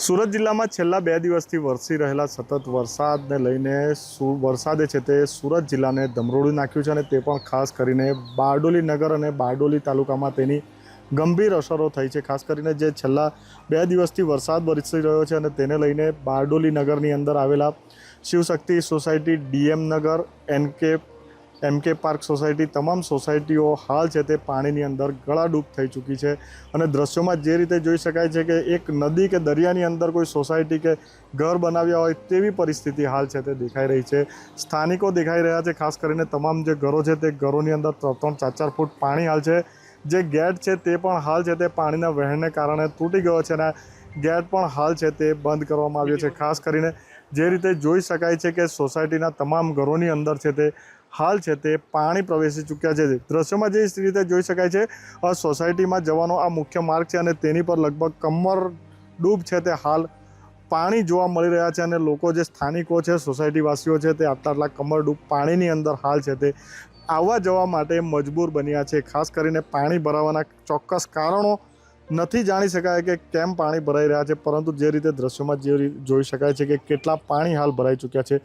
સુરત જિલ્લામાં છેલ્લા બે દિવસથી વરસી રહેલા સતત વરસાદને લઈને વરસાદે છે તે સુરત જિલ્લાને ધમરોળી નાખ્યું છે અને તે પણ ખાસ કરીને બારડોલી નગર અને બારડોલી તાલુકામાં તેની ગંભીર અસરો થઈ છે. ખાસ કરીને જે છેલ્લા બે દિવસથી વરસાદ વરસી રહ્યો છે અને તેને લઈને બારડોલી નગરની અંદર આવેલા Shivshakti society DM Nagar NK MK park society તમામ સોસાયટીઓ હાલ છે તે પાણીની અંદર ગળાડૂબ થઈ ચૂકી છે અને દ્રશ્યોમાં જે રીતે જોઈ શકાય છે કે એક નદી કે દરિયાની અંદર કોઈ સોસાયટી કે ઘર બનાવ્યા હોય તેવી પરિસ્થિતિ હાલ છે તે દેખાઈ રહી છે. સ્થાનિકો દેખાઈ રહ્યા છે, ખાસ કરીને તમામ જે ઘરો છે તે ઘરોની અંદર ત્રણ ત્રણ ચાર ચાર ફૂટ પાણી હાલ છે. જે ગેટ છે તે પણ હાલ છે તે પાણીના વહેણને કારણે તૂટી ગયો છે અને ગેટ પણ હાલ છે તે બંધ કરવામાં આવ્યો છે. ખાસ કરીને જે રીતે જોઈ શકાય છે કે સોસાયટીના તમામ ઘરોની અંદર છે તે હાલ છે તે પાણી પ્રવેશી ચૂક્યા છે. દ્રશ્યોમાં જે રીતે જોઈ શકાય છે સોસાયટીમાં જવાનો આ મુખ્ય માર્ગ છે અને તેની પર લગભગ કમર ડૂબ છે તે હાલ પાણી જોવા મળી રહ્યા છે અને લોકો જે સ્થાનિકો છે, સોસાયટીવાસીઓ છે તે આટલા આટલા કમર ડૂબ પાણીની અંદર હાલ છે તે આવવા જવા માટે મજબૂર બન્યા છે. ખાસ કરીને પાણી ભરાવાના ચોક્કસ કારણો નથી જાણી શકાય કે કેમ પાણી ભરાઈ રહ્યા છે, પરંતુ જે રીતે દ્રશ્યોમાં જે જોઈ શકાય છે કે કેટલા પાણી હાલ ભરાઈ ચૂક્યા છે.